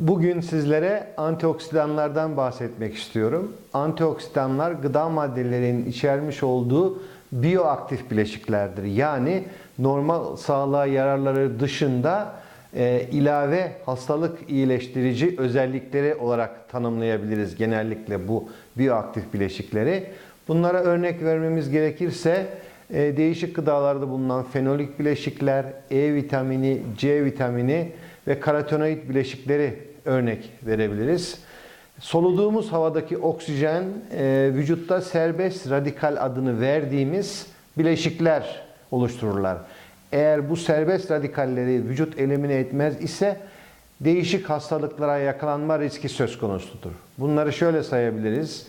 Bugün sizlere antioksidanlardan bahsetmek istiyorum. Antioksidanlar gıda maddelerinin içermiş olduğu biyoaktif bileşiklerdir. Yani normal sağlığa yararları dışında e, ilave hastalık iyileştirici özellikleri olarak tanımlayabiliriz genellikle bu biyoaktif bileşikleri. Bunlara örnek vermemiz gerekirse e, değişik gıdalarda bulunan fenolik bileşikler, E vitamini, C vitamini ve karotenoid bileşikleri örnek verebiliriz. Soluduğumuz havadaki oksijen e, vücutta serbest radikal adını verdiğimiz bileşikler oluştururlar. Eğer bu serbest radikalleri vücut elimine etmez ise değişik hastalıklara yakalanma riski söz konusudur. Bunları şöyle sayabiliriz.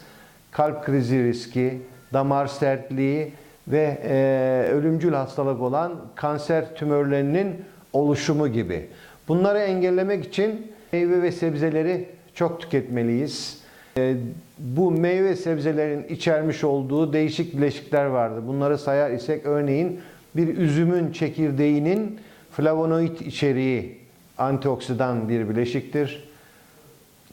Kalp krizi riski, damar sertliği ve e, ölümcül hastalık olan kanser tümörlerinin oluşumu gibi. Bunları engellemek için meyve ve sebzeleri çok tüketmeliyiz. E, bu meyve ve sebzelerin içermiş olduğu değişik bileşikler vardır. Bunları sayar isek örneğin bir üzümün çekirdeğinin flavonoid içeriği antioksidan bir bileşiktir.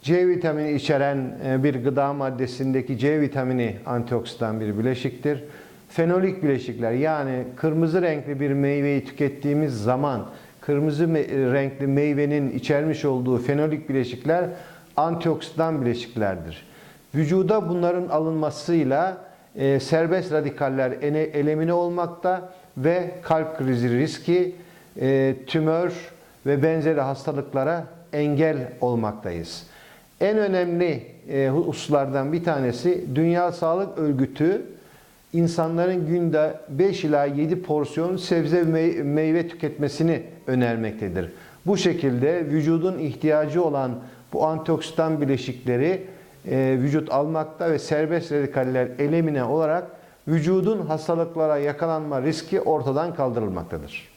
C vitamini içeren e, bir gıda maddesindeki C vitamini antioksidan bir bileşiktir. Fenolik bileşikler yani kırmızı renkli bir meyveyi tükettiğimiz zaman kırmızı me- renkli meyvenin içermiş olduğu fenolik bileşikler antioksidan bileşiklerdir. Vücuda bunların alınmasıyla e, serbest radikaller ene- elemine olmakta ve kalp krizi riski, e, tümör ve benzeri hastalıklara engel olmaktayız. En önemli e, hususlardan bir tanesi Dünya Sağlık Örgütü insanların günde 5 ila 7 porsiyon sebze ve mey- meyve tüketmesini önermektedir. Bu şekilde vücudun ihtiyacı olan bu antioksidan bileşikleri e, vücut almakta ve serbest radikaller elemine olarak vücudun hastalıklara yakalanma riski ortadan kaldırılmaktadır.